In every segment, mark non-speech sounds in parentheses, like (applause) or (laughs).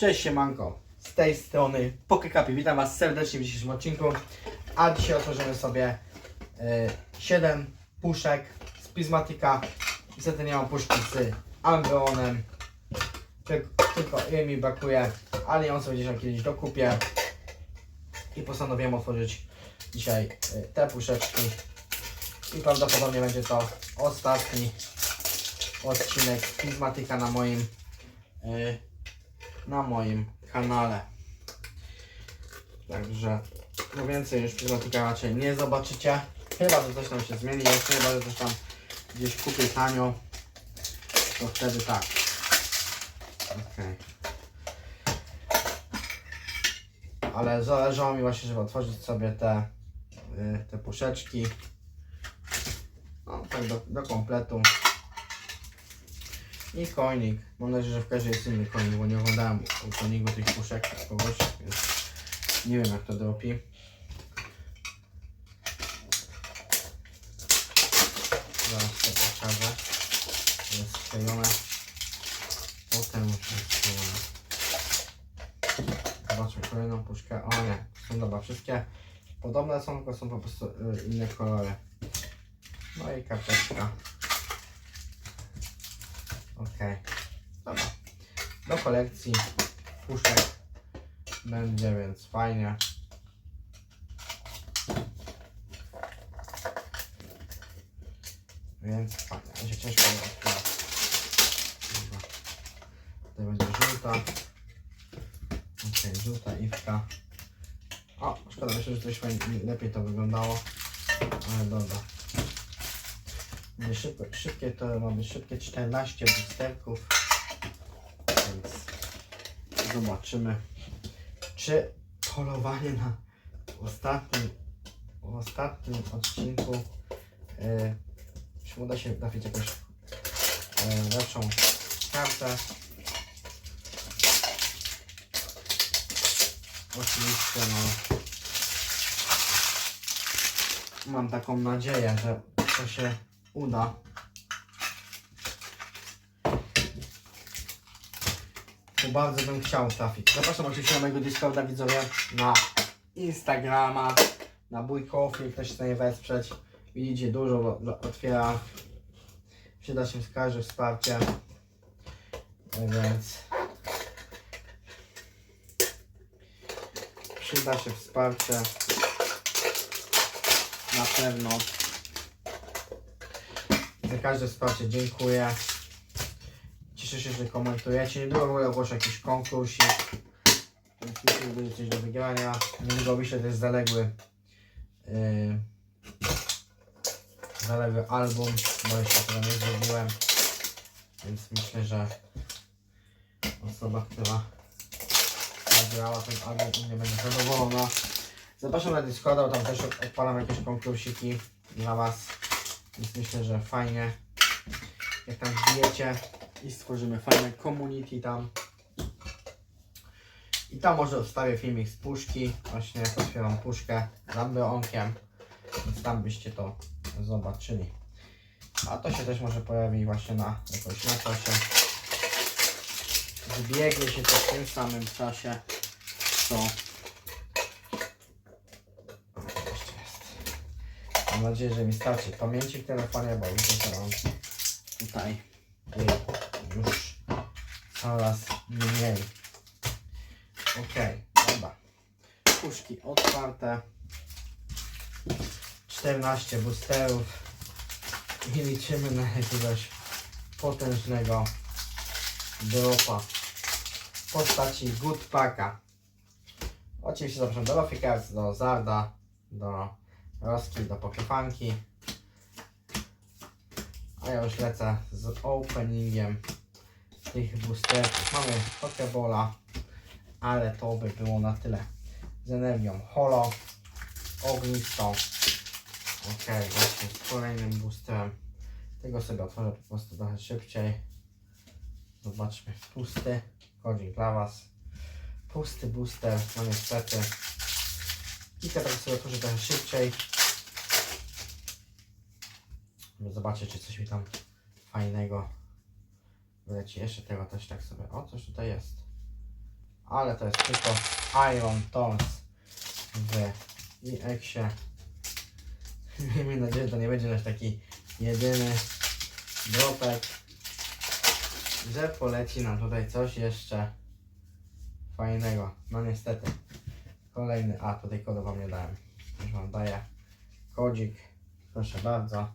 Cześć siemanko, z tej strony PokeCapi, witam was serdecznie w dzisiejszym odcinku. A dzisiaj otworzymy sobie y, 7 puszek z Prismatika Niestety nie mam puszki z Ambronem Tyk, Tylko jej mi brakuje, ale ją sobie tam kiedyś dokupię. I postanowiłem otworzyć dzisiaj y, te puszeczki. I prawdopodobnie będzie to ostatni odcinek Prismatika na moim y, na moim kanale. Także no więcej już Prismatika raczej nie zobaczycie. Chyba, że coś tam się zmieni jeszcze, chyba, że coś tam gdzieś kupię tanio. To wtedy tak. Okej. Ale zależało mi właśnie, żeby otworzyć sobie te, y, te puszeczki. No, tak do, do kompletu. I konik. Mam nadzieję, że w każdej jest inny konik, bo nie oglądałem u koniku tych puszek kogoś, więc nie wiem jak to dropi. Zaraz to pokażę. Jest sklejone. Potem jest sklejone. Zobaczmy kolejną puszkę. O nie, są dobra, wszystkie podobne są, tylko są po prostu y, inne kolory. No i karteczka. Okej. Dobra. Do kolekcji puszek będzie, więc fajnie. Więc fajnie. Będzie ciężko je otwierać. Dobra. Tutaj będzie żółta. Okej, żółta iwka. O, szkoda, myślę, że coś lepiej to wyglądało. Ale dobra. Szybkie, szybkie to ma być szybkie 14 boosterków. Więc zobaczymy, czy polowanie na ostatnim, ostatnim odcinku yy, czy uda się trafić jakąś yy, lepszą kartę. Oczywiście no mam taką nadzieję, że to się uda. Bo bardzo bym chciał trafić. Zapraszam oczywiście na mojego Discorda widzowie, na Instagrama, na Bójkofi, jak ktoś chce mnie wesprzeć. Widzicie, dużo otwiera. Przyda się każde wsparcie. Więc przyda się wsparcie. Na pewno. Za każde wsparcie dziękuję. Cieszę się, że komentujecie. Niedługo w ogóle ogłoszę jakiś konkurs. Że będzie coś do wygrania. Niedługo wyślę też zaległy yy, zaległy album, bo jeszcze tego nie zrobiłem. Więc myślę, że osoba, która nagrała ten album u mnie będzie zadowolona. Zapraszam na Discorda, bo tam też od- odpalam jakieś konkursiki dla Was. Więc myślę, że fajnie. Jak tam wbijecie i stworzymy fajne community tam. I tam może wstawię filmik z puszki. Właśnie otwieram puszkę z Ambeonkiem. Więc tam byście to zobaczyli. A to się też może pojawi właśnie na jakoś na czasie. Zbiegnie się to w tym samym czasie, co o, jeszcze jest. Mam nadzieję, że mi starczy pamięci w telefonie, bo widzę, że mam tutaj już coraz mniej. Okej, dobra. Puszki otwarte. 14 boosterów. I liczymy na jakiegoś potężnego dropa w postaci Goodpacka. Oczywiście zapraszam do Cards, do Zarda, do Roski, do Pokefanki. A ja już lecę z openingiem tych boosterów. Mamy Pokebola, ale to by było na tyle. Z energią Holo, ognistą. Ok, właśnie z kolejnym boosterem. Tego sobie otworzę po prostu trochę szybciej. Zobaczmy, pusty. Kodzik dla Was. Pusty booster, no niestety. I teraz sobie otworzę trochę szybciej. Żeby zobaczyć, czy coś mi tam fajnego wyleci. Jeszcze tego też tak sobie. O, coś tutaj jest. ale to jest tylko Iron Tones w EX-ie. (laughs) Miejmy nadzieję, że to nie będzie nasz taki jedyny dropek, że poleci nam tutaj coś jeszcze fajnego. No niestety. Kolejny, a tutaj kodu wam nie dałem. Już wam daję kodzik. Proszę bardzo.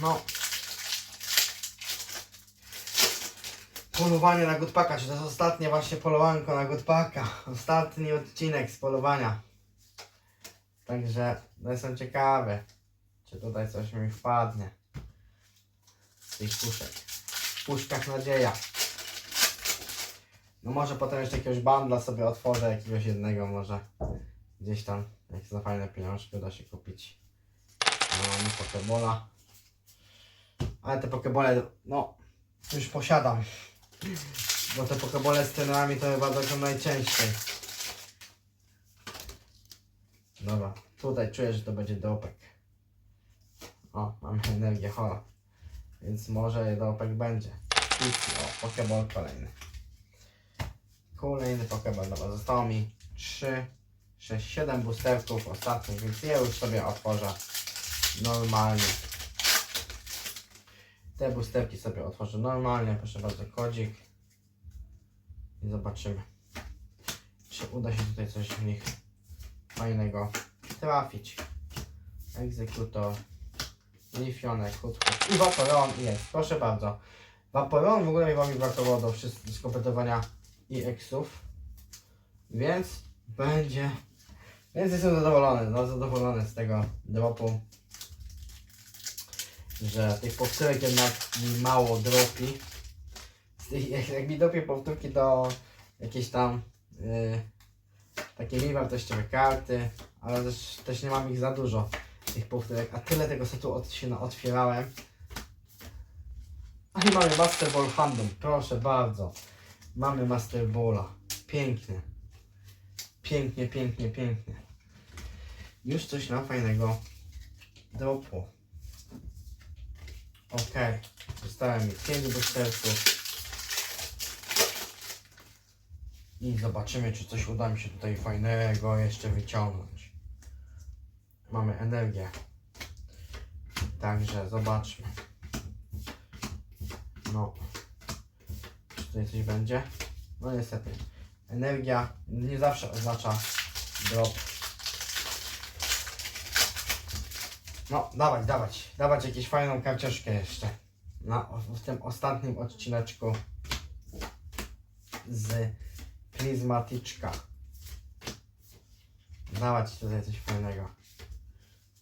No. Polowanie na Goodpacka, czy to jest ostatnie właśnie polowanko na Goodpacka. (laughs) Ostatni odcinek z polowania. Także no jestem ciekawy, czy tutaj coś mi wpadnie. Z tych puszek. W puszkach nadzieja. No może potem jeszcze jakiegoś bandla sobie otworzę, jakiegoś jednego może. Gdzieś tam, jak za fajne pieniążki uda się kupić. No, mamy Pokebola. Ale te Pokebole, no, już posiadam. Bo te Pokebole z trenerami to chyba taką najczęściej. Dobra, tutaj czuję, że to będzie dopek. O, mamy energię, ho. Więc może dopek będzie. I o, Pokeball kolejny. Kolejny Pokeball, dobra, zostało mi 3, 6, 7 boosterków ostatnich, więc je już sobie otworzę normalnie. Te boosterki sobie otworzę normalnie, proszę bardzo, kodzik. I zobaczymy, czy uda się tutaj coś w nich fajnego trafić. Egzekutor, Lifionek, Hut, Hut i Vaporeon jest, proszę bardzo. Vaporeon w ogóle mi wam brakowało do wszystkich do skompletowania EX-ów, więc będzie, więc jestem zadowolony, no zadowolony z tego dropu, że tych powtórek jednak mi mało dropi. Z tych, jak, jak mi dropie powtórki do jakieś tam yy, takie mniej wartościowe karty, ale też, też nie mam ich za dużo, tych powtórek, a tyle tego setu od, się na- otwierałem. A i mamy Master Ball Handom, proszę bardzo. Mamy Master Balla. Pięknie. Pięknie, pięknie, pięknie. Już coś nam fajnego dropło. Okej, zostałem mi 5 boosterów. I zobaczymy, czy coś uda mi się tutaj fajnego jeszcze wyciągnąć. Mamy energię. Także zobaczmy. No. Tutaj coś będzie? No niestety. Energia nie zawsze oznacza drop. No, dawać, dawać. Dawać jakąś fajną karciuszkę jeszcze. Na, w tym ostatnim odcineczku z prizmatyczka. Dawać tutaj coś fajnego.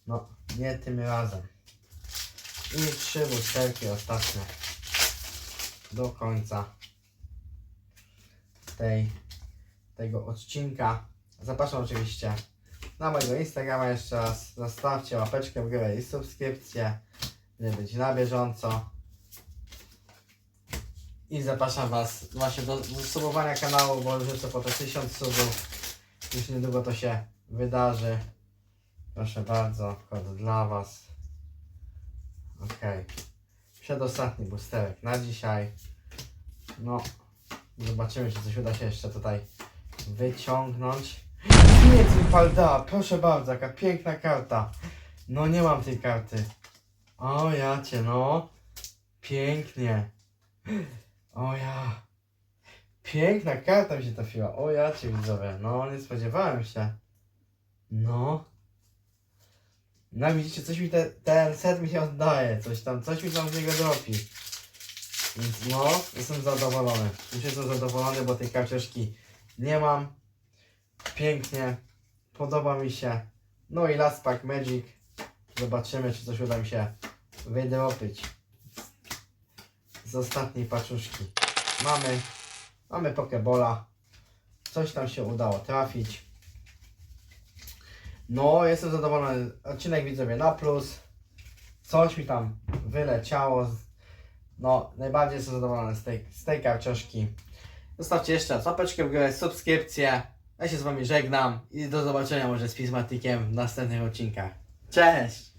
No, nie tym razem. I trzy boosterki ostatnie. Do końca tej, tego odcinka. Zapraszam oczywiście na mojego Instagrama jeszcze raz. Zostawcie łapeczkę w górę i subskrypcję, żeby być na bieżąco. I zapraszam Was właśnie do, subowania kanału, bo lecę po te 1000 subów. Już niedługo to się wydarzy. Proszę bardzo, kod dla Was. Okej. Przedostatni boosterek na dzisiaj. No, zobaczymy, czy coś uda się jeszcze tutaj wyciągnąć. Mi palda, proszę bardzo, jaka piękna karta. No nie mam tej karty. O ja cię, no. Pięknie. O ja. Piękna karta mi się trafiła. O ja cię widzowie. No nie spodziewałem się. No. No widzicie, coś mi te, ten set mi się oddaje. Coś tam, coś mi tam z niego dropi. Więc no, jestem zadowolony. Już jestem zadowolony, bo tej karciuszki nie mam. Pięknie. Podoba mi się. No i Last Pack Magic. Zobaczymy, czy coś uda mi się wydropić. Z ostatniej paczuszki. Mamy, mamy Pokebola. Coś tam się udało trafić. No, jestem zadowolony. Odcinek widzowie na plus. Coś mi tam wyleciało. No, najbardziej jestem zadowolony z tej, z tej. Zostawcie jeszcze raz łapeczkę w górę, subskrypcję. Ja się z wami żegnam i do zobaczenia może z Pismatikiem w następnych odcinkach. Cześć!